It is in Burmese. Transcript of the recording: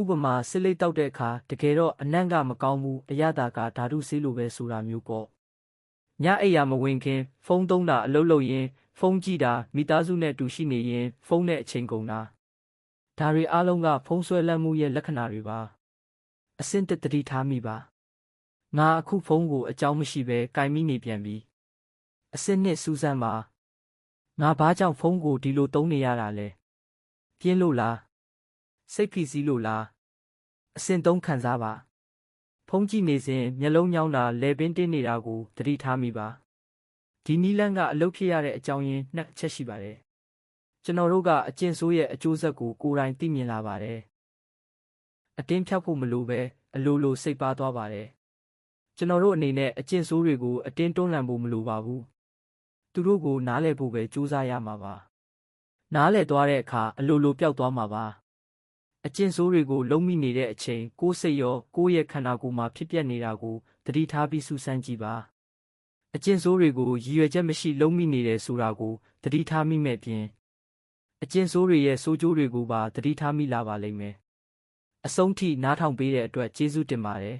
ဥပမာစစ်လိတ်တောက်တဲ့အခါတကယ်တော့အနံ့ကမကောင်းဘူးအရသာကဓာတုဆေးလိုပဲဆိုတာမျိုးပေါ့ညအိယာမဝင်ခင်ဖုန်းသုံးတာအလုပ်လုပ်ရင်ဖုန်းကြည့်တာမိသားစုနဲ့တူရှိနေရင်ဖုန်းနဲ့အချိန်ကုန်တာဒါတွေအားလုံးကဖုန်းဆွဲလန့်မှုရဲ့လက္ခဏာတွေပါအစင့်တက်တတိထားမိပါငါအခုဖုန်းကိုအကြောင်းမရှိပဲကင်မိနေပြန်ပြီအစင့်နှစ်စူးစမ်းပါငါဘာကြောင့်ဖုန်းကိုဒီလိုသုံးနေရတာလဲပြင်းလို့လား စိတ်ဖိစီးလို့လားအစင့်သုံးခံစားပါဖုန်းကြည့်နေစဉ်မျက်လုံးညောင်းတာလဲပင်တင်းနေတာကိုသတိထားမိပါဒီနီလန်းကအလုပ်ဖြစ်ရတဲ့အကြောင်းရင်းနှစ်ချက်ရှိပါတယ်ကျွန်တော်တို့ကအကျင့်ဆိုးရဲ့အကျိုးဆက်ကိုကိုယ်တိုင်သိမြင်လာပါတယ်အတင်းဖြောက်ဖို့မလိုပဲအလိုလိုစိတ်ပါသွားပါတယ်ကျွန်တော်တို့အနေနဲ့အကျင့်ဆိုးတွေကိုအတင်းတွန်းလှန်ဖို့မလိုပါဘူးသူတို့ကိုနားလည်ဖို့ပဲကြိုးစားရမှာပါနားလည်သွားတဲ့အခါအလိုလိုပျောက်သွားမှာပါ အကျင့်ဆိုးတွေကိုလုံးမိနေတဲ့အချိန်ကိုယ်စိတ်ရောကိုယ့်ရဲ့ခန္ဓာကိုယ်မှာဖြစ်ပျက်နေတာကိုသတိထားပြီးစူးစမ်းကြည့်ပါအကျင့်ဆိုးတွေကိုရည်ရွယ်ချက်မရှိလုံးမိနေတယ်ဆိုတာကိုသတိထားမိမဲ့ပြင်အကျင့်ဆိုးတွေရဲ့ဆိုးကျိုးတွေကိုပါသတိထားမိလာပါလိမ့်မယ်အဆုံးထိနားထောင်ပေးတဲ့အတွက်ကျေးဇူးတင်ပါတယ်